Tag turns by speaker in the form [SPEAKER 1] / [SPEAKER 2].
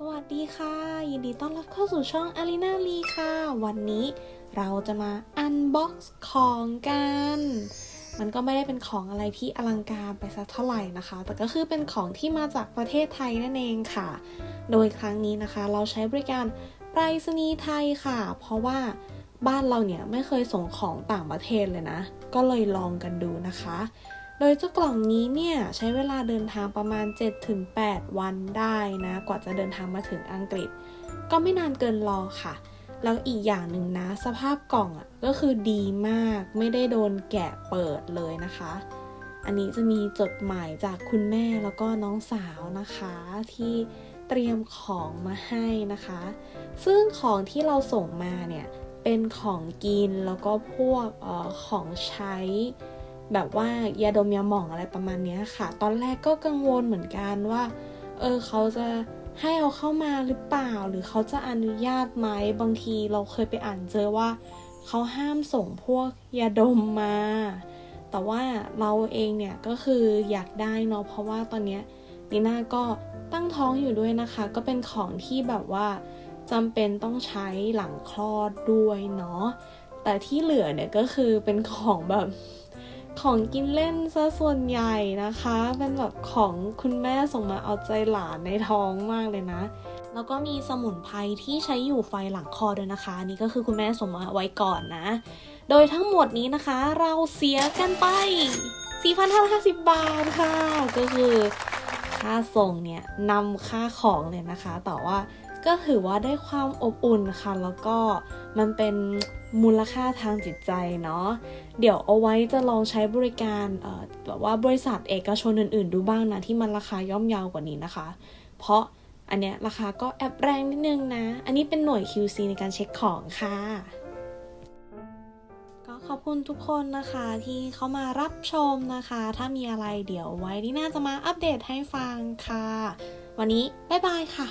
[SPEAKER 1] สวัสดีค่ะ ยินดีต้อนรับเข้าสู่ช่องอารีนาลีค่ะ วันนี้เราจะมาอันบ็อกซ์ของกัน มันก็ไม่ได้เป็นของอะไรที่อลังการไปสักเท่าไหร่นะคะ แต่ก็คือเป็นของที่มาจากประเทศไทยนั่นเองค่ะ โดยครั้งนี้นะคะ เราใช้บริการไปรษณีย์ไทยค่ะ เพราะว่าบ้านเราเนี่ยไม่เคยส่งของต่างประเทศเลยนะ ก็เลยลองกันดูนะคะ โดยเจ้ากล่องนี้เนี่ยใช้เวลาเดินทางประมาณ 7-8 วันได้นะ กว่าจะเดินทางมาถึงอังกฤษ ก็ไม่นานเกินรอค่ะ แล้วอีกอย่างหนึ่งนะ สภาพกล่องอะ่ะก็คือดีมากไม่ได้โดนแกะเปิดเลยนะคะ อันนี้จะมีจดหมายจากคุณแม่แล้วก็น้องสาวนะคะที่เตรียมของมาให้นะคะ ซึ่งของที่เราส่งมาเนี่ยเป็นของกินแล้วก็พวกเออของใช้ แบบว่ายาดมยาหมองอะไรประมาณนี้ค่ะ ตอนแรกก็กังวลเหมือนกันว่า เออเขาจะให้เอาเข้ามาหรือเปล่า หรือเขาจะอนุญาตไหมบางทีเราเคยไปอ่านเจอว่าเขาห้ามส่งพวกยาดมมา แต่ว่าเราเองเนี่ยก็คืออยากได้เนาะเพราะว่าตอนนี้นีน่าก็ตั้งท้องอยู่ด้วยนะคะ ก็เป็นของที่แบบว่าจำเป็นต้องใช้หลังคลอดด้วยเนาะแต่ที่เหลือเนี่ยก็คือเป็นของแบบ ของกินเล่นซะส่วนใหญ่นะคะ เป็นแบบของคุณแม่ส่งมาเอาใจหลานในท้องมากเลยนะ แล้วก็มีสมุนไพรที่ใช้อยู่ไฟหลังคอด้วยนะคะนนี่ก็คือคุณแม่ส่งมาไว้ก่อนนะ โดยทั้งหมดนี้นะคะเราเสียกันไป 4,550 บาทค่ะ ก็คือค่าส่งเนี่ยนำค่าของเลยนะคะ แต่ว่า ก็ถือว่าได้ความอบอุ่นค่ะ แล้วก็มันเป็นมูลค่าทางจิตใจเนาะเดี๋ยวเอาไว้จะลองใช้บริการแบบว่าบริษัทเอกชนอื่น ๆ ดูบ้างนะ ที่มันราคาย่อมเยาวกว่านี้นะคะ เพราะอันเนี้ยราคาก็แอบแรงนิดนึงนะ อันนี้เป็นหน่วย QC ในการเช็คของค่ะ ก็ขอบคุณทุกคนนะคะที่เข้ามารับชมนะคะ ถ้ามีอะไรเดี๋ยวไว้ที่น่าจะมาอัปเดตให้ฟังค่ะ วันนี้บ๊ายบายค่ะ